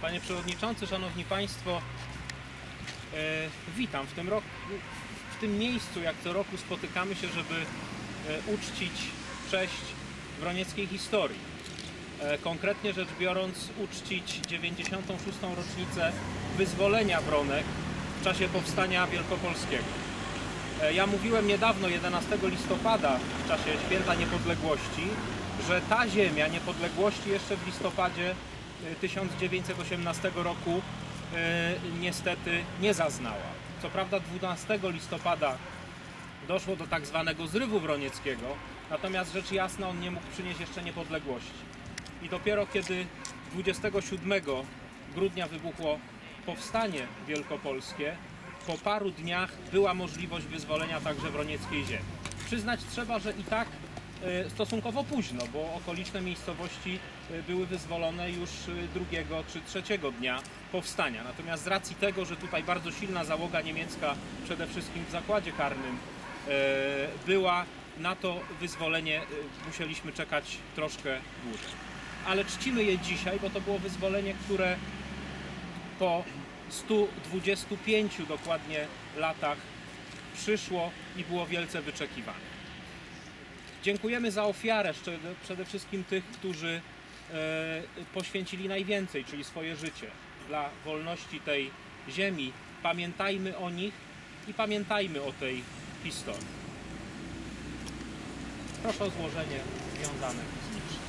Panie Przewodniczący, Szanowni Państwo, e, witam w tym roku. W tym miejscu, jak co roku, spotykamy się, żeby e, uczcić cześć wronieckiej historii. E, konkretnie rzecz biorąc, uczcić 96. rocznicę wyzwolenia Wronek w czasie powstania wielkopolskiego. E, Ja mówiłem niedawno, 11 listopada, w czasie Święta Niepodległości, że ta ziemia niepodległości jeszcze w listopadzie e, 1918 roku e, niestety nie zaznała. Co prawda 12 listopada doszło do tak zwanego zrywu wronieckiego, natomiast rzecz jasna on nie mógł przynieść jeszcze niepodległości. I dopiero kiedy 27 grudnia wybuchło powstanie wielkopolskie, po paru dniach była możliwość wyzwolenia także wronieckiej ziemi. Przyznać trzeba, że i tak e, stosunkowo późno, bo okoliczne miejscowości e, były wyzwolone już e, drugiego czy trzeciego dnia powstania. Natomiast z racji tego, że tutaj bardzo silna załoga niemiecka, przede wszystkim w zakładzie karnym, była na to wyzwolenie, musieliśmy czekać troszkę dłużej. Ale czcimy je dzisiaj, bo to było wyzwolenie, które po 125 dokładnie latach przyszło i było wielce wyczekiwane. Dziękujemy za ofiarę przede wszystkim tych, którzy e, poświęcili najwięcej, czyli swoje życie dla wolności tej ziemi. Pamiętajmy o nich i pamiętajmy o tej historii. Proszę o złożenie związanych z nimi.